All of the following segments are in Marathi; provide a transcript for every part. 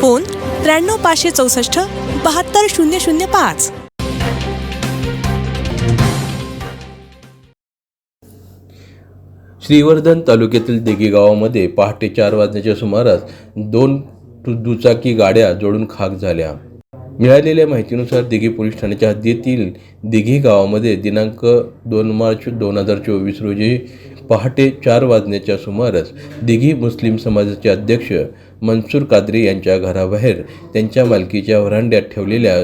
फोन त्र्याण्णव पाचशे चौसष्ट बहात्तर शून्य शून्य पाच. श्रीवर्धन तालुक्यातील दिघी गावामध्ये पहाटे चार वाजण्याच्या सुमारास दोन दु- दुचाकी गाड्या जोडून खाक झाल्या. मिळालेल्या माहितीनुसार दिघी पोलीस ठाण्याच्या हद्दीतील दिघी गावामध्ये दिनांक दोन मार्च दोन हजार चोवीस रोजी पहाटे चार वाजण्याच्या सुमारास दिघी मुस्लिम समाजाचे अध्यक्ष मनसूर कादरी यांच्या घराबाहेर त्यांच्या मालकीच्या व्हरांड्यात ठेवलेल्या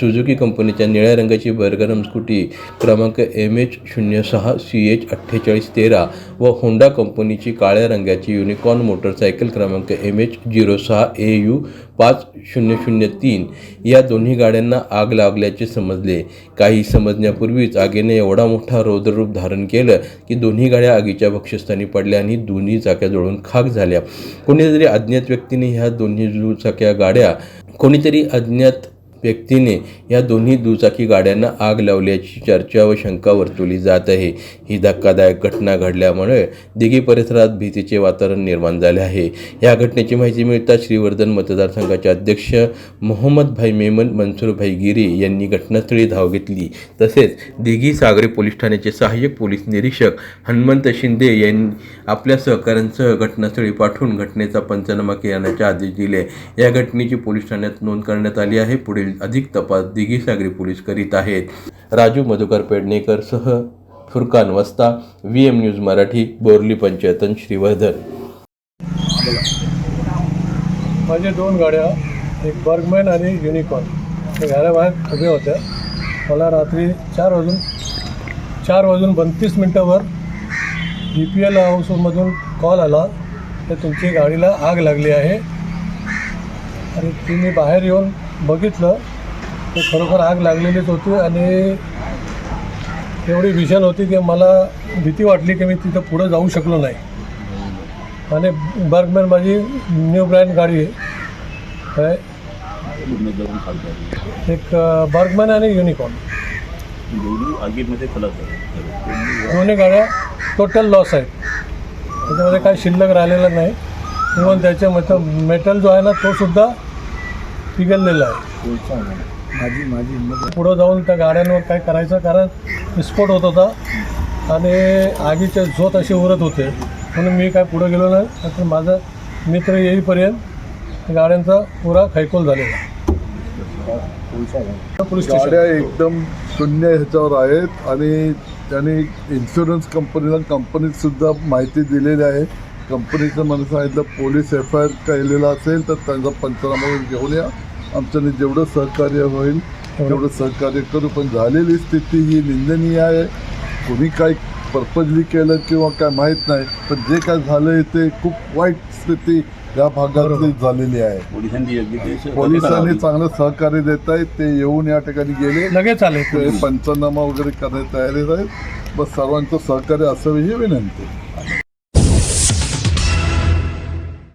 सुझुकी कंपनीच्या निळ्या रंगाची बरगरम स्कूटी क्रमांक एम एच शून्य सहा सी एच अठ्ठेचाळीस तेरा व होंडा कंपनीची काळ्या रंगाची युनिकॉर्न मोटरसायकल क्रमांक एम एच झिरो सहा ए यू पाच शून्य शून्य तीन या दोन्ही गाड्यांना आग लागल्याचे समजले. काही समजण्यापूर्वीच आगीने एवढा मोठा रौद्ररूप धारण केलं की दोन्ही गाड्या आगीच्या भक्षस्थानी पडल्या आणि दोन्ही चाक्या जळून खाक झाल्या. कोणीतरी अज्ञात व्यक्तीने ह्या दोन्ही दुचाक्या गाड्या कोणीतरी अज्ञात व्यक्तीने या दोन्ही दुचाकी गाड्यांना आग लावल्याची चर्चा व शंका वर्तवली जात आहे. ही धक्कादायक घटना घडल्यामुळे दिघी परिसरात भीतीचे वातावरण निर्माण झाले आहे. या घटनेची माहिती मिळताच श्रीवर्धन मतदारसंघाचे अध्यक्ष मोहम्मद भाई मेमन मनसूरभाई गिरी यांनी घटनास्थळी धाव घेतली. तसेच दिघी सागरी पोलीस ठाण्याचे सहाय्यक पोलीस निरीक्षक हनुमंत शिंदे यांनी आपल्या सहकाऱ्यांसह घटनास्थळी पाठवून घटनेचा पंचनामा करण्याचे आदेश दिले. या घटनेची पोलीस ठाण्यात नोंद करण्यात आली आहे. पुढील अधिक तपास दिघी सागरी पोलीस करीत आहेत. राजू मधुकर पेडणेकर सह Furqan Vasta V M news Marathi Borli Panchatan Shrivardhan. माझे दोन गाड्या एक बर्गमॅन आणि युनिकॉर्न. हे घराबाहेर उभ्या होत्या. मला रात्री चार वाजून चार वाजून बत्तीस मिनटावर बी पी एल हाऊसमधून कॉल आला तर तुमची गाडीला आग लागली आहे. आणि ती मी बाहेर येऊन बघितलं तर खरोखर आग लागलेलीच होती आणि एवढी भीषण होती की मला भीती वाटली की मी तिथं पुढं जाऊ शकलो नाही. आणि बर्गमॅन माझी न्यू ब्रँड गाडी आहे. एक बर्गमॅन आणि युनिकॉर्न. दोन्ही गाड्या टोटल लॉस आहेत. त्याच्यामध्ये काही शिल्लक राहिलेलं नाही. इव्हन त्याच्या मेटल जो आहे ना तो सुद्धा पिघललेला आहे. पुढं जाऊन त्या गाड्यांवर काय करायचं कारण विस्फोट होत होता आणि आगीचे झोत असे उरत होते. म्हणून मी काय पुढं गेलो नाही तर माझा मित्र येईपर्यंत गाड्यांचा पुरा खैकोल झालेला पोलीस गाड्या एकदम शून्य ह्याच्यावर आहेत आणि त्यांनी इन्शुरन्स कंपनीला कंपनीत सुद्धा माहिती दिलेली आहे. कंपनीचं मला सांगितलं पोलीस एफ आय आर केलेला असेल तर त्यांचा पंचनामा घेऊन या. आमच्याने जेवढं सहकार्य होईल तेवढं सहकार्य करू. पण झालेली स्थिती ही निंदनीय आहे. कोणी काही पर्पजली केलं किंवा काय माहीत नाही पण जे काय झालं ते खूप वाईट स्थिती या भागातली झालेली आहे. पोलिसांनी चांगलं सहकार्य देत आहेत ते येऊन या ठिकाणी गेले. लगेच आले ते पंचनामा वगैरे करण्यात तयारीत आहेत. बस सर्वांचं सहकार्य असावी ही विनंती.